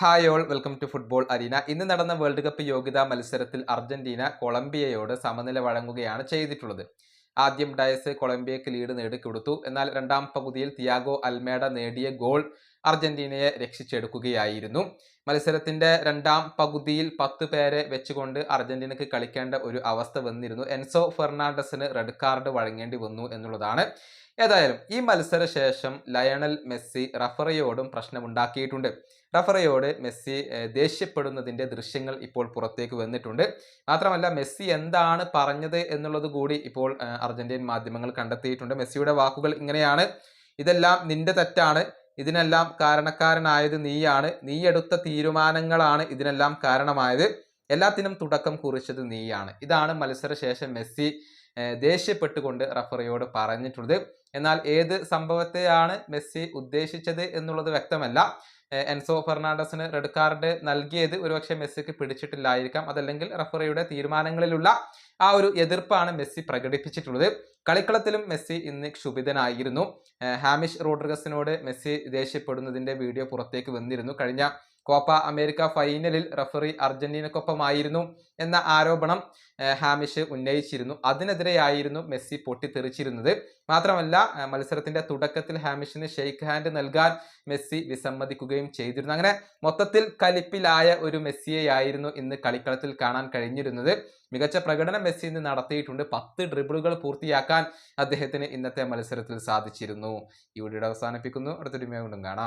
Hi all welcome to football arena ഇന്ന് നടന്ന world cup യോഗ്യതാ മത്സരത്തിൽ അർജന്റീന കൊളംബിയയോട് സമനില വഴങ്ങുകയാണ് ചെയ്തിട്ടുള്ളത്. ആദ്യം ഡയസ് കൊളംബിയക്ക് ലീഡ് നേടിക്കൊടുത്തു. എന്നാൽ രണ്ടാം പകുതിയിൽ തിയാഗോ അൽമേഡ നേടിയ ഗോൾ അർജന്റീനയെ രക്ഷിച്ചെടുക്കുകയായിരുന്നു. മത്സരത്തിന്റെ രണ്ടാം പകുതിയിൽ പത്ത് പേരെ വെച്ചുകൊണ്ട് അർജന്റീനക്ക് കളിക്കേണ്ട ഒരു അവസ്ഥ വന്നിരുന്നു. എൻസോ ഫെർണാണ്ടസിന് റെഡ് കാർഡ് വഴങ്ങേണ്ടി വന്നു എന്നുള്ളതാണ്. ഏതായാലും ഈ മത്സര ശേഷം ലയണൽ മെസ്സി റഫറിയോടും പ്രശ്നമുണ്ടാക്കിയിട്ടുണ്ട്. റഫറിയോട് മെസ്സി ദേഷ്യപ്പെടുന്നതിന്റെ ദൃശ്യങ്ങൾ ഇപ്പോൾ പുറത്തേക്ക് വന്നിട്ടുണ്ട്. മാത്രമല്ല മെസ്സി എന്താണ് പറഞ്ഞത് എന്നുള്ളത് കൂടി ഇപ്പോൾ അർജന്റീൻ മാധ്യമങ്ങൾ കണ്ടെത്തിയിട്ടുണ്ട്. മെസ്സിയുടെ വാക്കുകൾ ഇങ്ങനെയാണ്. ഇതെല്ലാം നിന്റെ തെറ്റാണ്. ഇതിനെല്ലാം കാരണക്കാരനായത് നീയാണ്. നീ എടുത്ത തീരുമാനങ്ങളാണ് ഇതിനെല്ലാം കാരണമായത്. എല്ലാത്തിനും തുടക്കം കുറിച്ചത് നീയാണ്. ഇതാണ് മത്സരശേഷം മെസ്സി ദേഷ്യപ്പെട്ടുകൊണ്ട് റഫറിയോട് പറഞ്ഞിട്ടുള്ളത്. എന്നാൽ ഏത് സംഭവത്തെയാണ് മെസ്സി ഉദ്ദേശിച്ചത് എന്നുള്ളത് വ്യക്തമല്ല. എൻസോ ഫെർണാണ്ടസിന് റെഡ് കാർഡ് നൽകിയത് ഒരുപക്ഷെ മെസ്സിക്ക് പിടിച്ചിട്ടില്ലായിരിക്കാം. അതല്ലെങ്കിൽ റഫറിയുടെ തീരുമാനങ്ങളിലുള്ള ആ ഒരു എതിർപ്പാണ് മെസ്സി പ്രകടിപ്പിച്ചിട്ടുള്ളത്. കളിക്കളത്തിലും മെസ്സി ഇന്ന് ക്ഷുഭിതനായിരുന്നു. ഹാമിഷ് റോഡ്രിഗസിനോട് മെസ്സി ദേഷ്യപ്പെടുന്നതിന്റെ വീഡിയോ പുറത്തേക്ക് വന്നിരുന്നു. കഴിഞ്ഞ കോപ്പ അമേരിക്ക ഫൈനലിൽ റഫറി അർജന്റീനക്കൊപ്പമായിരുന്നു എന്ന ആരോപണം ഹാമിഷ് ഉന്നയിച്ചിരുന്നു. അതിനെതിരെയായിരുന്നു മെസ്സി പൊട്ടിത്തെറിച്ചിരുന്നത്. മാത്രമല്ല മത്സരത്തിന്റെ തുടക്കത്തിൽ ഹാമിഷിന് ഷെയ്ക്ക് ഹാൻഡ് നൽകാൻ മെസ്സി വിസമ്മതിക്കുകയും ചെയ്തിരുന്നു. അങ്ങനെ മൊത്തത്തിൽ കലിപ്പിലായ ഒരു മെസ്സിയെയായിരുന്നു ഇന്ന് കളിക്കളത്തിൽ കാണാൻ കഴിഞ്ഞിരുന്നത്. മികച്ച പ്രകടനം മെസ്സി ഇന്ന് നടത്തിയിട്ടുണ്ട്. പത്ത് ഡ്രിബിളുകൾ പൂർത്തിയാക്കാൻ അദ്ദേഹത്തിന് ഇന്നത്തെ മത്സരത്തിൽ സാധിച്ചിരുന്നു. ഈ വീഡിയോ അവസാനിപ്പിക്കുന്നു. അടുത്തൊരു കാണാം.